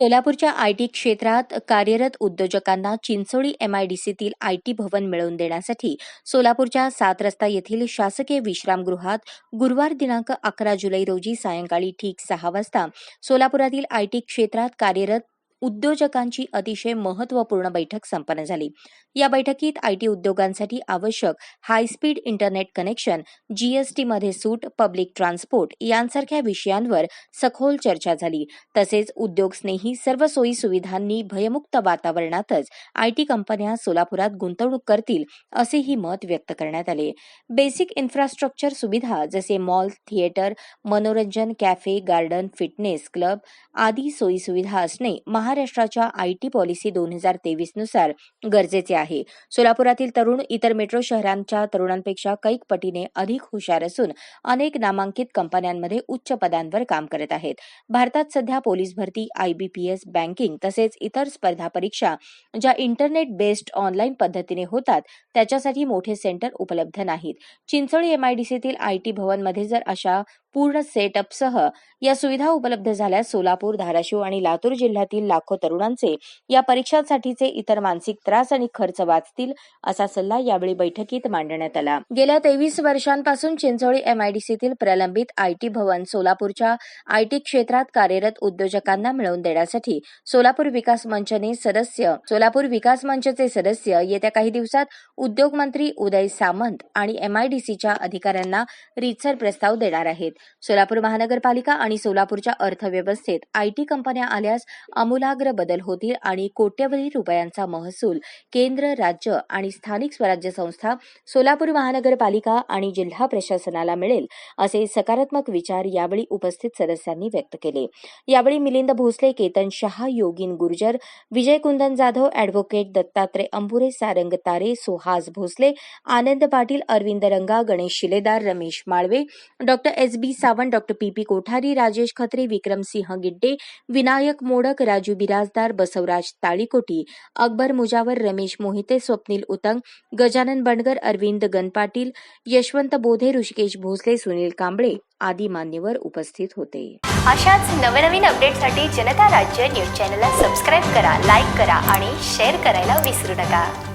सोलापूरच्या आयटी क्षेत्रात कार्यरत उद्योजकांना चिंचोळी एमआयडीसीतील आयटी भवन मिळवून देण्यासाठी सोलापूरच्या सात रस्ता येथील शासकीय विश्रामगृहात गुरुवार दिनांक अकरा जुलै रोजी सायंकाळी ठीक सहा वाजता सोलापुरातील आयटी क्षेत्रात कार्यरत उद्योजकांची अतिशय महत्त्वपूर्ण बैठक संपन्न झाली. या बैठकीत आय टी उद्योगांसाठी आवश्यक हायस्पीड इंटरनेट कनेक्शन जीएसटी मध्ये सूट पब्लिक ट्रान्सपोर्ट यांसारख्या विषयांवर सखोल चर्चा झाली. तसेच उद्योगस्नेही सर्व सोयी सुविधांनी भयमुक्त वातावरणातच आय टी कंपन्या सोलापुरात गुंतवणूक करतील असेही मत व्यक्त करण्यात आले. बेसिक इन्फ्रास्ट्रक्चर सुविधा जसे मॉल थिएटर मनोरंजन कॅफे गार्डन फिटनेस क्लब आदी सोयी सुविधा असणे महाराष्ट्राच्या आयटी पॉलिसी दोन हजार तेवीसनुसार गरजेचे आहे. सोलापुरातील तरुण इतर मेट्रो शहरांच्या तरुणांपेक्षा कैक पटीने अधिक हुशार असून अनेक नामांकित कंपन्यांमध्ये उच्च पदांवर काम करत आहेत. भारतात सध्या पोलीस भरती आयबीपीएस बँकिंग तसेच इतर स्पर्धा परीक्षा ज्या इंटरनेट बेस्ड ऑनलाईन पद्धतीने होतात त्याच्यासाठी मोठे सेंटर उपलब्ध नाहीत. चिंचोळी एमआयडीसीतील आयटी भवनमध्ये जर अशा पूर्ण सेटअपसह या सुविधा उपलब्ध झाल्यास सोलापूर धाराशिव आणि लातूर जिल्ह्यातील लाखो तरुणांचे या परीक्षांसाठीचे इतर मानसिक त्रास आणि खर्च वाचतील असा सल्ला यावेळी बैठकीत मांडण्यात आला. गेल्या तेवीस वर्षांपासून चिंचोळी एमआयडीसीतील प्रलंबित आयटी भवन सोलापूरच्या आयटी क्षेत्रात कार्यरत उद्योजकांना मिळवून देण्यासाठी सोलापूर विकास मंचने सदस्य सोलापूर विकास मंचचे सदस्य येत्या काही दिवसात उद्योगमंत्री उदय सामंत आणि एमआयडीसीच्या अधिकाऱ्यांना रीतसर प्रस्ताव देणार आहेत. सोलापूर महानगरपालिका आणि सोलापूरच्या अर्थव्यवस्थेत आयटी कंपन्या आल्यास आमूलाग्र बदल होतील आणि कोट्यवधी रुपयांचा महसूल केंद्र राज्य आणि स्थानिक स्वराज्य संस्था सोलापूर महानगरपालिका आणि जिल्हा प्रशासनाला मिळेल असे सकारात्मक विचार यावेळी उपस्थित सदस्यांनी व्यक्त केले. यावेळी Milind Bhosale Ketan Shah Yogin Gurjar Vijay Kundan Jadhav advocate Dattatray Ambure Sarang Tare Suhas Bhosale Anand Patil Arvind Ranga Ganesh Shiledar Ramesh Malve doctor S B B Sawant doctor P P Kothari Rajesh Khatre Vikramsinh Gidde Vinayak Modak Raju Birajdar Basavraj Talikoti Akbar Mujawar Ramesh Mohite Swapnil Utang Gajanan Bandgar Arvind Ganpatil Yashwant Bodhe Hrishikesh Bhosale Sunil Kamble आदी मान्यवर उपस्थित होते. अशाच नवनवीन अपडेटसाठी जनता राज्य news चॅनलला subscribe करा लाईक करा आणि शेअर करायला विसरू नका.